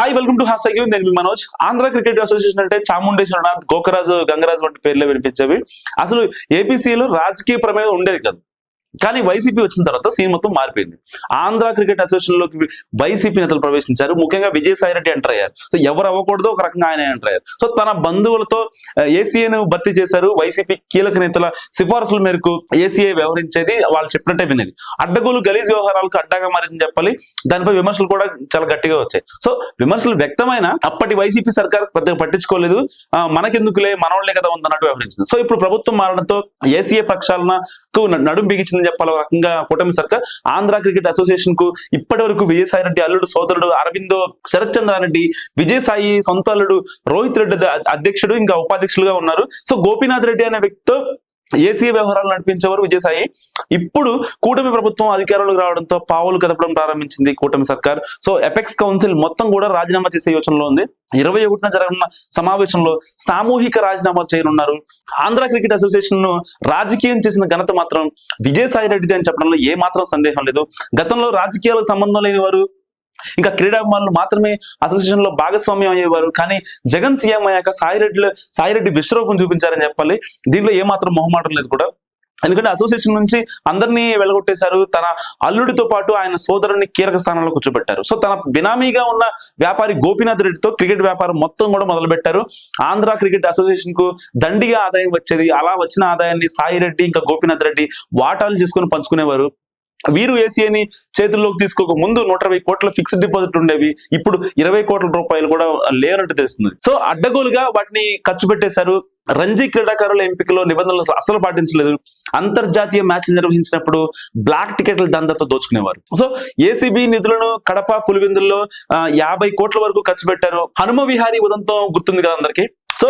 Hi welcome to హాస్ నేను మీ మనోజ్. ఆంధ్ర క్రికెట్ అసోసియేషన్ అంటే చాముండేశ్వరనాథ్ గోకరాజు గంగరాజు వంటి పేర్లే వినిపించేవి. అసలు ఏపీసీలో రాజకీయ ప్రమేయం ఉండేది కాదు. కానీ వైసీపీ వచ్చిన తర్వాత సీన్ మొత్తం మారిపోయింది. ఆంధ్ర క్రికెట్ అసోసియేషన్లోకి వైసీపీ నేతలు ప్రవేశించారు. ముఖ్యంగా విజయసాయి రెడ్డి ఎంటర్ అయ్యారు. సో ఎవరు అవ్వకూడదు ఒక రకంగా ఆయన ఎంటర్ అయ్యారు. సో తన బంధువులతో ఏసీఏను భర్తీ చేశారు. వైసీపీ కీలక నేతల సిఫార్సుల మేరకు ఏసీఏ వ్యవహరించేది వాళ్ళు చెప్పినట్టే వినేది. అడ్డగోలు గలీజ్ వ్యవహారాలకు అడ్డాగా మారిందని చెప్పాలి. దానిపై విమర్శలు కూడా చాలా గట్టిగా వచ్చాయి. సో విమర్శలు వ్యక్తమైన అప్పటి వైసీపీ సర్కార్ పెద్దగా పట్టించుకోలేదు. మనకెందుకులే మనోళ్ళే కదా ఉందన్నట్టు వ్యవహరించింది. సో ఇప్పుడు ప్రభుత్వం మారడంతో ఏసీఏ పక్షాలకు నడుం బిగించింది బిగించిందని చెప్పాలి రకంగా కూటమి సర్కార్. ఆంధ్ర క్రికెట్ అసోసియేషన్కు ఇప్పటి వరకు విజయసాయి రెడ్డి అల్లుడు సోదరుడు అరవిందో శరత్ చంద్రారెడ్డి విజయసాయి సొంత అల్లుడు రోహిత్ రెడ్డి అధ్యక్షుడు ఇంకా ఉపాధ్యక్షులుగా ఉన్నారు. సో గోపీనాథ్ రెడ్డి అనే వ్యక్తితో ఏసీ వ్యవహారాలు నడిపించేవారు విజయసాయి. ఇప్పుడు కూటమి ప్రభుత్వం అధికారంలోకి రావడంతో పావులు కదపడం ప్రారంభించింది కూటమి సర్కార్. సో ఎపెక్స్ కౌన్సిల్ మొత్తం కూడా రాజీనామా చేసే యోచనలో ఉంది. ఇరవై ఒకటిన జరగనున్న సమావేశంలో సామూహిక రాజీనామా చేయనున్నారు. ఆంధ్ర క్రికెట్ అసోసియేషన్ను రాజకీయం చేసిన ఘనత మాత్రం విజయసాయి రెడ్డిది అని చెప్పడంలో ఏ మాత్రం సందేహం లేదు. గతంలో రాజకీయాలకు సంబంధం లేని వారు ఇంకా క్రీడాభిమానులు మాత్రమే అసోసియేషన్లో భాగస్వామ్యం అయ్యేవారు. కానీ జగన్ సీఎం అయ్యాక సాయిరెడ్డిలో సాయిరెడ్డి విశ్వరూపం చూపించారని చెప్పాలి. దీనిలో ఏమాత్రం మొహమాటం లేదు కూడా. ఎందుకంటే అసోసియేషన్ నుంచి అందరినీ వెళ్ళగొట్టేశారు తన అల్లుడితో పాటు ఆయన సోదరుని కీలక స్థానంలో కూర్చోబెట్టారు. సో తన బినామీగా ఉన్న వ్యాపారి గోపీనాథ్ రెడ్డితో క్రికెట్ వ్యాపారం మొత్తం కూడా మొదలుపెట్టారు. ఆంధ్ర క్రికెట్ అసోసియేషన్కు దండిగా ఆదాయం వచ్చేది. అలా వచ్చిన ఆదాయాన్ని సాయి రెడ్డి ఇంకా గోపీనాథ్ రెడ్డి వాటాలు చేసుకుని పంచుకునేవారు. వీరు ఏసీఐని చేతుల్లోకి తీసుకోక ముందు నూట ఇరవై కోట్ల ఫిక్స్డ్ డిపాజిట్ ఉండేవి. ఇప్పుడు ఇరవై కోట్ల రూపాయలు కూడా లేనట్టు తెలుస్తుంది. సో అడ్డగోలుగా వాటిని ఖర్చు పెట్టేశారు. రంజీ క్రీడాకారుల ఎంపికలో నిబంధనలు అసలు పాటించలేదు. అంతర్జాతీయ మ్యాచ్ నిర్వహించినప్పుడు బ్లాక్ టికెట్ల దందాతో దోచుకునేవారు. సో ఏసీబీ నిధులను కడప పులివెందుల్లో యాభై కోట్ల వరకు ఖర్చు పెట్టారు. హనుమ విహారీ ఉదంతం గుర్తుంది కదా అందరికీ? సో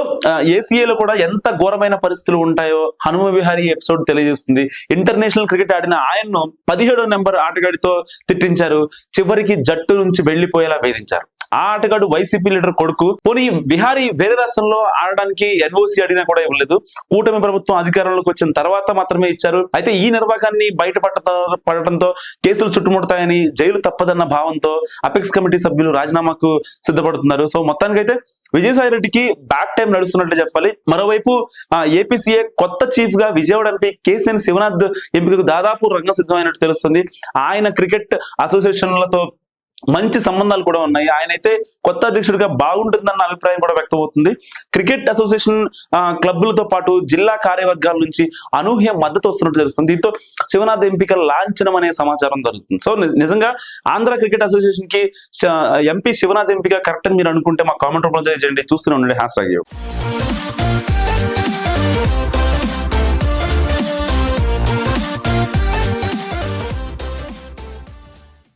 ఏసీఏలో కూడా ఎంత ఘోరమైన పరిస్థితులు ఉంటాయో హనుమ విహారీ ఎపిసోడ్ తెలియజేస్తుంది. ఇంటర్నేషనల్ క్రికెట్ ఆడిన ఆయన్ను పదిహేడో నెంబర్ ఆటగాడితో తిట్టించారు. చివరికి జట్టు నుంచి వెళ్ళిపోయేలా వేధించారు. ఆ ఆటగాడు వైసీపీ లీడర్ కొడుకు. పోనీ విహారీ వేరే రాష్ట్రంలో ఆడడానికి ఎన్ఓసి అడిగినా కూడా ఇవ్వలేదు. కూటమి ప్రభుత్వం అధికారంలోకి వచ్చిన తర్వాత మాత్రమే ఇచ్చారు. అయితే ఈ నిర్వాకాన్ని బయటపడ పడటంతో కేసులు చుట్టుముడతాయని జైలు తప్పదన్న భావంతో అపెక్స్ కమిటీ సభ్యులు రాజీనామాకు సిద్ధపడుతున్నారు. సో మొత్తానికైతే విజయసాయి రెడ్డికి బ్యాక్ టైం నడుస్తున్నట్టు చెప్పాలి. మరోవైపు ఏపీసీఏ కొత్త చీఫ్గా విజయవాడ ఎంపీ కేసీఎన్ శివనాథ్ ఎంపికకు దాదాపు రంగం సిద్ధమైనట్టు తెలుస్తుంది. ఆయన క్రికెట్ అసోసియేషన్లతో మంచి సంబంధాలు కూడా ఉన్నాయి. ఆయన అయితే కొత్త అధ్యక్షుడిగా బాగుంటుందన్న అభిప్రాయం కూడా వ్యక్తమవుతుంది. క్రికెట్ అసోసియేషన్ క్లబ్లతో క్లబ్బులతో పాటు జిల్లా కార్యవర్గాల నుంచి అనూహ్య మద్దతు వస్తున్నట్టు తెలుస్తుంది. దీంతో శివనాథ్ ఎంపిక లాంఛనం అనే సమాచారం జరుగుతుంది సో నిజంగా ఆంధ్ర క్రికెట్ అసోసియేషన్కి ఎంపీ శివనాథ్ ఎంపిక కరెక్ట్ అని మీరు అనుకుంటే మా కామెంట్ రూపంలో తెలియజేయండి. చూస్తూనే ఉండండి. Hash tag